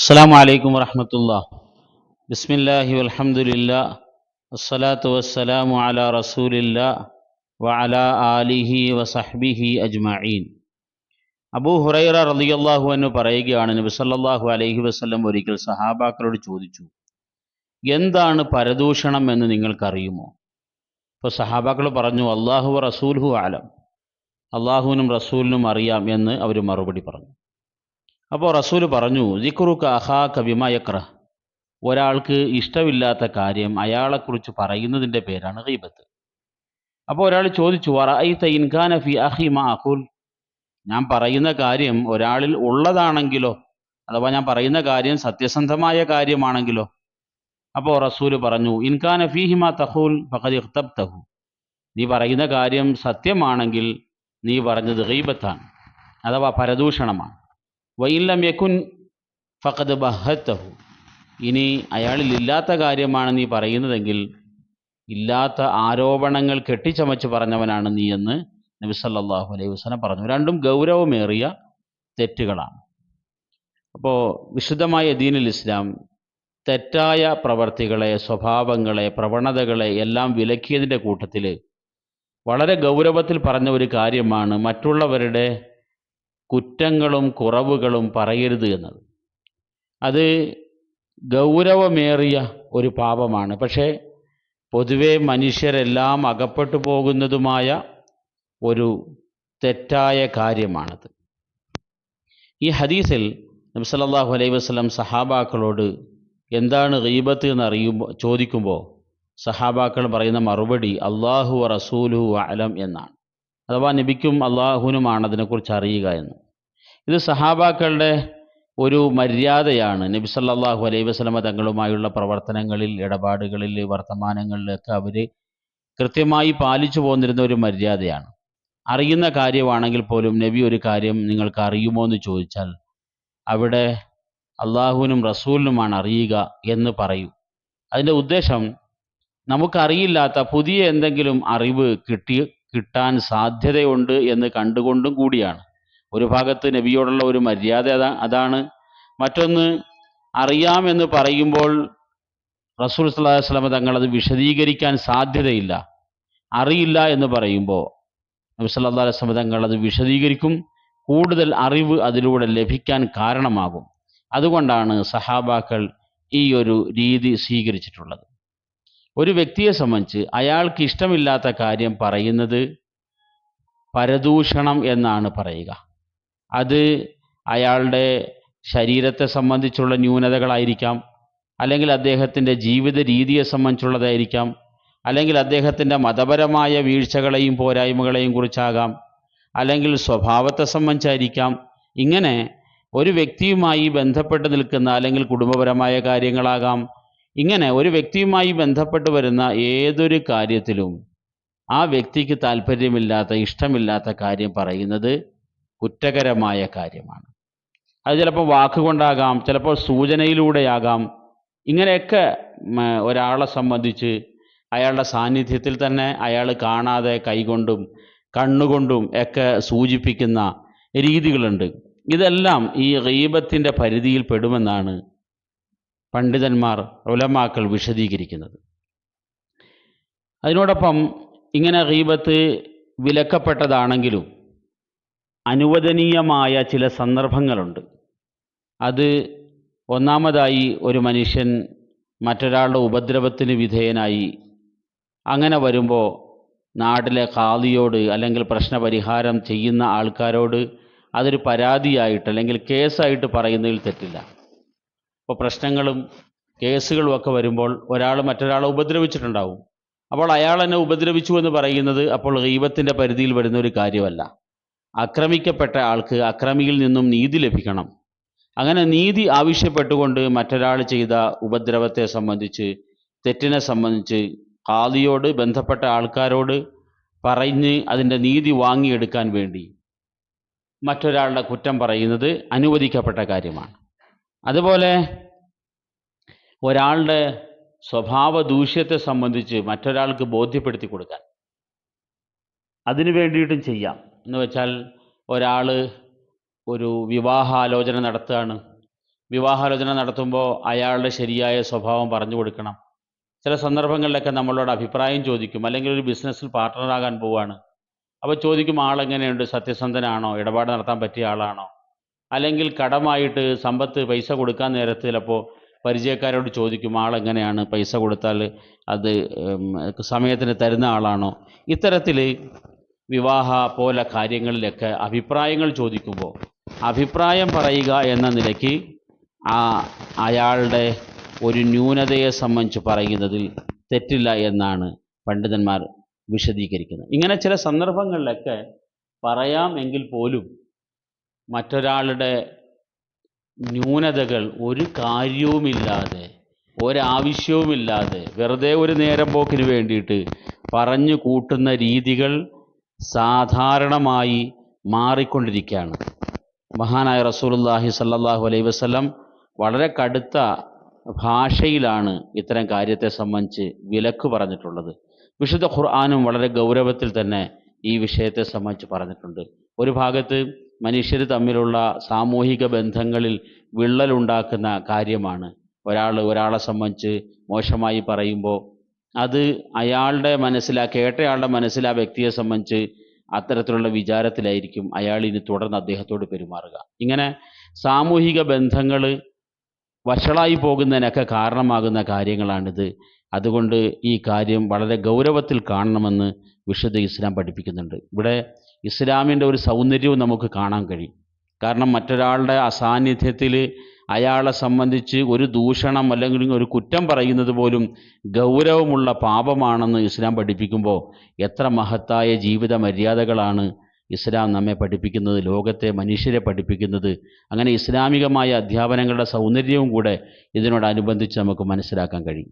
അസ്സാം വലൈക്കും വറഹമത്തുള്ള ബിസ്മില്ലാഹി വലഹമുല്ല വസ്സലാത്തു വസ്സലാമു അല റസൂലില്ല വഅല ആലിഹി വസഹ്ബിഹി അജ്മഈൻ. അബൂ ഹുറൈറ റളിയല്ലാഹു അൻഹു പറയുകയാണ് നബി സല്ലല്ലാഹു അലൈഹി വസല്ലം ഒരിക്കൽ സഹാബാക്കളോട് ചോദിച്ചു എന്താണ് പരദൂഷണം എന്ന് നിങ്ങൾക്കറിയുമോ? അപ്പോൾ സഹാബാക്കൾ പറഞ്ഞു അള്ളാഹു റസൂൽഹു ആലം അള്ളാഹുവിനും റസൂലിനും അറിയാം എന്ന് അവർ മറുപടി പറഞ്ഞു. അപ്പോൾ റസൂൽ പറഞ്ഞു ദിക്റുക്ക അഹാ കബിമ ഒരാൾക്ക് ഇഷ്ടമില്ലാത്ത കാര്യം അയാളെക്കുറിച്ച് പറയുന്നതിന്റെ പേരാണ് ഗീബത്ത്. അപ്പോൾ ഒരാൾ ചോദിച്ചു വറഅയ്ത ഇൻഖാന ഫി അഹി മാ അഖുൽ? ഞാൻ പറയുന്ന കാര്യം ഒരാളിൽ ഉള്ളതാണെങ്കിലോ അഥവാ ഞാൻ പറയുന്ന കാര്യം സത്യസന്ധമായ കാര്യമാണെങ്കിലോ അപ്പോൾ റസൂൽ പറഞ്ഞു ഇൻഖാന ഫീഹി മാ തഖൂൽ ഇഖ്തബ് തഹു നീ പറയുന്ന കാര്യം സത്യമാണെങ്കിൽ നീ പറഞ്ഞത് ഗീബത്താണ് അഥവാ പരദൂഷണമാണ്. വൈലം യക്കുൻ ഫഖദ് ബഹത്തഹു. ഇനി അയാളിൽ ഇല്ലാത്ത കാര്യമാണ് നീ പറയുന്നതെങ്കിൽ ഇല്ലാത്ത ആരോപണങ്ങൾ കെട്ടിച്ചമച്ച് പറഞ്ഞവനാണ് നീ എന്ന് നബി സല്ലല്ലാഹു അലൈഹി വസല്ലം പറഞ്ഞു. രണ്ടും ഗൗരവമേറിയ തെറ്റുകളാണ്. അപ്പോൾ വിശുദ്ധമായ ദീനുൽ ഇസ്ലാം തെറ്റായ പ്രവർത്തികളെ സ്വഭാവങ്ങളെ പ്രവണതകളെ എല്ലാം വിലക്കിയതിന്റെ കൂട്ടത്തിൽ വളരെ ഗൗരവത്തിൽ പറഞ്ഞ ഒരു കാര്യമാണ് മറ്റുള്ളവരുടെ കുറ്റങ്ങളും കുറവുകളും പറയരുത് എന്നത്. അത് ഗൗരവമേറിയ ഒരു പാപമാണ്. പക്ഷേ പൊതുവെ മനുഷ്യരെല്ലാം അകപ്പെട്ടു പോകുന്നതുമായ ഒരു തെറ്റായ കാര്യമാണത്. ഈ ഹദീസിൽ നബി സല്ലല്ലാഹു അലൈഹി വസല്ലം സഹാബാക്കളോട് എന്താണ് ഗീബത്ത് എന്ന് അറിയുമ്പോൾ ചോദിക്കുമ്പോൾ സഹാബാക്കൾ പറയുന്ന മറുപടി അള്ളാഹു റസൂലു അലം എന്നാണ്. അഥവാ നബിക്കും അള്ളാഹുനുമാണ് അതിനെക്കുറിച്ച് അറിയുക എന്ന്. ഇത് സഹാബാക്കളുടെ ഒരു മര്യാദയാണ്. നബി സല്ലാഹു അലൈഹി വസ്ലമ തങ്ങളുമായുള്ള പ്രവർത്തനങ്ങളിൽ ഇടപാടുകളിൽ വർത്തമാനങ്ങളിലൊക്കെ അവർ കൃത്യമായി പാലിച്ചു പോന്നിരുന്ന ഒരു മര്യാദയാണ്. അറിയുന്ന കാര്യമാണെങ്കിൽ പോലും നബി ഒരു കാര്യം നിങ്ങൾക്ക് അറിയുമോ എന്ന് ചോദിച്ചാൽ അവിടെ അള്ളാഹുവിനും റസൂലിനുമാണ് അറിയുക എന്ന് പറയൂ. അതിന്റെ ഉദ്ദേശം നമുക്കറിയില്ലാത്ത പുതിയ എന്തെങ്കിലും അറിവ് കിട്ടി കിട്ടാൻ സാധ്യതയുണ്ട് എന്ന് കണ്ടുകൊണ്ടും കൂടിയാണ്. ഒരു ഭാഗത്ത് നബിയോടുള്ള ഒരു മര്യാദ അതാ അതാണ്. മറ്റൊന്ന് അറിയാമെന്ന് പറയുമ്പോൾ റസൂൽ വസല്ലം തങ്ങൾ അത് വിശദീകരിക്കാൻ സാധ്യതയില്ല. അറിയില്ല എന്ന് പറയുമ്പോൾ നബി വസല്ലം തങ്ങൾ അത് വിശദീകരിക്കും. കൂടുതൽ അറിവ് അതിലൂടെ ലഭിക്കാൻ കാരണമാകും. അതുകൊണ്ടാണ് സഹാബാക്കൾ ഈ ഒരു രീതി സ്വീകരിച്ചിട്ടുള്ളത്. ഒരു വ്യക്തിയെ സംബന്ധിച്ച് അയാൾക്ക് ഇഷ്ടമില്ലാത്ത കാര്യം പറയുന്നത് പരദൂഷണം എന്നാണ് പറയുക. അത് അയാളുടെ ശരീരത്തെ സംബന്ധിച്ചുള്ള ന്യൂനതകളായിരിക്കാം അല്ലെങ്കിൽ അദ്ദേഹത്തിന്റെ ജീവിത രീതിയെ സംബന്ധിച്ചുള്ളതായിരിക്കാം അല്ലെങ്കിൽ അദ്ദേഹത്തിന്റെ മതപരമായ വീഴ്ചകളെയും പോരായ്മകളെയും കുറിച്ചാകാം അല്ലെങ്കിൽ സ്വഭാവത്തെ സംബന്ധിച്ചായിരിക്കാം. ഇങ്ങനെ ഒരു വ്യക്തിയുമായി ബന്ധപ്പെട്ട് നിൽക്കുന്ന അല്ലെങ്കിൽ കുടുംബപരമായ കാര്യങ്ങളാകാം ഇങ്ങനെ ഒരു വ്യക്തിയുമായി ബന്ധപ്പെട്ട് വരുന്ന ഏതൊരു കാര്യത്തിലും ആ വ്യക്തിക്ക് താല്പര്യമില്ലാത്ത ഇഷ്ടമില്ലാത്ത കാര്യം പറയുന്നത് കുറ്റകരമായ കാര്യമാണ്. അത് ചിലപ്പോൾ വാക്കുകൊണ്ടാകാം ചിലപ്പോൾ സൂചനയിലൂടെയാകാം. ഇങ്ങനെയൊക്കെ ഒരാളെ സംബന്ധിച്ച് അയാളുടെ സാന്നിധ്യത്തിൽ തന്നെ അയാൾ കാണാതെ കൈകൊണ്ടും കണ്ണുകൊണ്ടും ഒക്കെ സൂചിപ്പിക്കുന്ന രീതികളുണ്ട്. ഇതെല്ലാം ഈ ഗീബത്തിന്റെ പരിധിയിൽ പെടുമെന്നാണ് പണ്ഡിതന്മാർ ഉലമാക്കൾ വിശദീകരിക്കുന്നത്. അതിനോടൊപ്പം ഇങ്ങനെ ഗീബത്ത് വിലക്കപ്പെട്ടതാണെങ്കിലും അനുവദനീയമായ ചില സന്ദർഭങ്ങളുണ്ട്. അത് ഒന്നാമതായി ഒരു മനുഷ്യൻ മറ്റൊരാളുടെ ഉപദ്രവത്തിന് വിധേയനായി അങ്ങനെ വരുമ്പോൾ നാട്ടിലെ ഖാദിയോട് അല്ലെങ്കിൽ പ്രശ്നപരിഹാരം ചെയ്യുന്ന ആൾക്കാരോട് അതൊരു പരാതിയായിട്ട് അല്ലെങ്കിൽ കേസായിട്ട് പറയുന്നതിൽ തെറ്റില്ല. അപ്പോൾ പ്രശ്നങ്ങളും കേസുകളും ഒക്കെ വരുമ്പോൾ ഒരാൾ മറ്റൊരാളെ ഉപദ്രവിച്ചിട്ടുണ്ടാവും. അപ്പോൾ അയാൾ എന്നെ ഉപദ്രവിച്ചു എന്ന് പറയുന്നത് അപ്പോൾ ഗീബത്തിന്റെ പരിധിയിൽ വരുന്ന ഒരു കാര്യമല്ല. ആക്രമിക്കപ്പെട്ട ആൾക്ക് അക്രമിയിൽ നിന്നും നീതി ലഭിക്കണം. അങ്ങനെ നീതി ആവശ്യപ്പെട്ടുകൊണ്ട് മറ്റൊരാൾ ചെയ്ത ഉപദ്രവത്തെ സംബന്ധിച്ച് തെറ്റിനെ സംബന്ധിച്ച് കാതിയോട് ബന്ധപ്പെട്ട ആൾക്കാരോട് പറഞ്ഞ് അതിന്റെ നീതി വാങ്ങിയെടുക്കാൻ വേണ്ടി മറ്റൊരാളുടെ കുറ്റം പറയുന്നത് അനുവദിക്കപ്പെട്ട കാര്യമാണ്. അതുപോലെ ഒരാളുടെ സ്വഭാവ ദൂഷ്യത്തെ സംബന്ധിച്ച് മറ്റൊരാൾക്ക് ബോധ്യപ്പെടുത്തി കൊടുക്കാൻ. അതിനു വേണ്ടിയിട്ടും ചെയ്യാം. എന്ന് വെച്ചാൽ ഒരാൾ ഒരു വിവാഹാലോചന നടത്തുകയാണ്. വിവാഹാലോചന നടത്തുമ്പോൾ അയാളുടെ ശരിയായ സ്വഭാവം പറഞ്ഞു കൊടുക്കണം. ചില സന്ദർഭങ്ങളിലൊക്കെ നമ്മളോട് അഭിപ്രായം ചോദിക്കും. അല്ലെങ്കിൽ ഒരു ബിസിനസ്സിൽ പാർട്ട്ണറാകാൻ പോവുകയാണ് അപ്പോൾ ചോദിക്കും ആളെങ്ങനെയുണ്ട്? സത്യസന്ധനാണോ? ഇടപാട് നടത്താൻ പറ്റിയ ആളാണോ? അല്ലെങ്കിൽ കടമായിട്ട് സമ്പത്ത് പൈസ കൊടുക്കാൻ നേരത്ത് ചിലപ്പോൾ പരിചയക്കാരോട് ചോദിക്കും ആളെങ്ങനെയാണ് പൈസ കൊടുത്താൽ അത് സമയത്തിന് തരുന്ന ആളാണോ? ഇത്തരത്തിൽ വിവാഹ പോലെ കാര്യങ്ങളിലൊക്കെ അഭിപ്രായങ്ങൾ ചോദിക്കുമ്പോൾ അഭിപ്രായം പറയുക എന്ന നിലയ്ക്ക് ആ അയാളുടെ ഒരു ന്യൂനതയെ സംബന്ധിച്ച് പറയുന്നതിൽ തെറ്റില്ല എന്നാണ് പണ്ഡിതന്മാർ വിശദീകരിക്കുന്നത്. ഇങ്ങനെ ചില സന്ദർഭങ്ങളിലൊക്കെ പറയാം എങ്കിൽ പോലും മറ്റൊരാളുടെ ന്യൂനതകൾ ഒരു കാര്യവുമില്ലാതെ ഒരാവശ്യവുമില്ലാതെ വെറുതെ ഒരു നേരം പോക്കിന് വേണ്ടിയിട്ട് പറഞ്ഞു കൂട്ടുന്ന രീതികൾ സാധാരണമായി മാറിക്കൊണ്ടിരിക്കുകയാണ്. മഹാനായ റസൂലുള്ളാഹി സല്ലാഹു അലൈഹി വസ്ലം വളരെ കടുത്ത ഭാഷയിലാണ് ഇത്തരം കാര്യത്തെ സംബന്ധിച്ച് വിലക്ക് പറഞ്ഞിട്ടുള്ളത്. വിശുദ്ധ ഖുർആാനും വളരെ ഗൗരവത്തിൽ തന്നെ ഈ വിഷയത്തെ സംബന്ധിച്ച് പറഞ്ഞിട്ടുണ്ട്. ഒരു ഭാഗത്ത് മനുഷ്യർ തമ്മിലുള്ള സാമൂഹിക ബന്ധങ്ങളിൽ വിള്ളലുണ്ടാക്കുന്ന കാര്യമാണ്. ഒരാൾ ഒരാളെ സംബന്ധിച്ച് മോശമായി പറയുമ്പോൾ അത് അയാളുടെ മനസ്സിൽ ആ കേട്ടയാളുടെ മനസ്സിൽ ആ വ്യക്തിയെ സംബന്ധിച്ച് അത്തരത്തിലുള്ള വിചാരത്തിലായിരിക്കും അയാൾ ഇനി തുടർന്ന് അദ്ദേഹത്തോട് പെരുമാറുക. ഇങ്ങനെ സാമൂഹിക ബന്ധങ്ങൾ വഷളായി പോകുന്നതിനൊക്കെ കാരണമാകുന്ന കാര്യങ്ങളാണിത്. അതുകൊണ്ട് ഈ കാര്യം വളരെ ഗൗരവത്തിൽ കാണണമെന്ന് വിശുദ്ധ ഇസ്ലാം പഠിപ്പിക്കുന്നുണ്ട്. ഇവിടെ ഇസ്ലാമിന്റെ ഒരു സൗന്ദര്യവും നമുക്ക് കാണാൻ കഴിയും. കാരണം മറ്റൊരാളുടെ അസാന്നിധ്യത്തിൽ അയാളെ സംബന്ധിച്ച് ഒരു ദൂഷണം അല്ലെങ്കിൽ ഒരു കുറ്റം പറയുന്നത് പോലും ഗൗരവമുള്ള പാപമാണെന്ന് ഇസ്ലാം പഠിപ്പിക്കുമ്പോൾ എത്ര മഹത്തായ ജീവിത മര്യാദകളാണ് ഇസ്ലാം നമ്മെ പഠിപ്പിക്കുന്നത് ലോകത്തെ മനുഷ്യരെ പഠിപ്പിക്കുന്നത്. അങ്ങനെ ഇസ്ലാമികമായ അധ്യാപനങ്ങളുടെ സൗന്ദര്യവും കൂടെ ഇതിനോടനുബന്ധിച്ച് നമുക്ക് മനസ്സിലാക്കാൻ കഴിയും.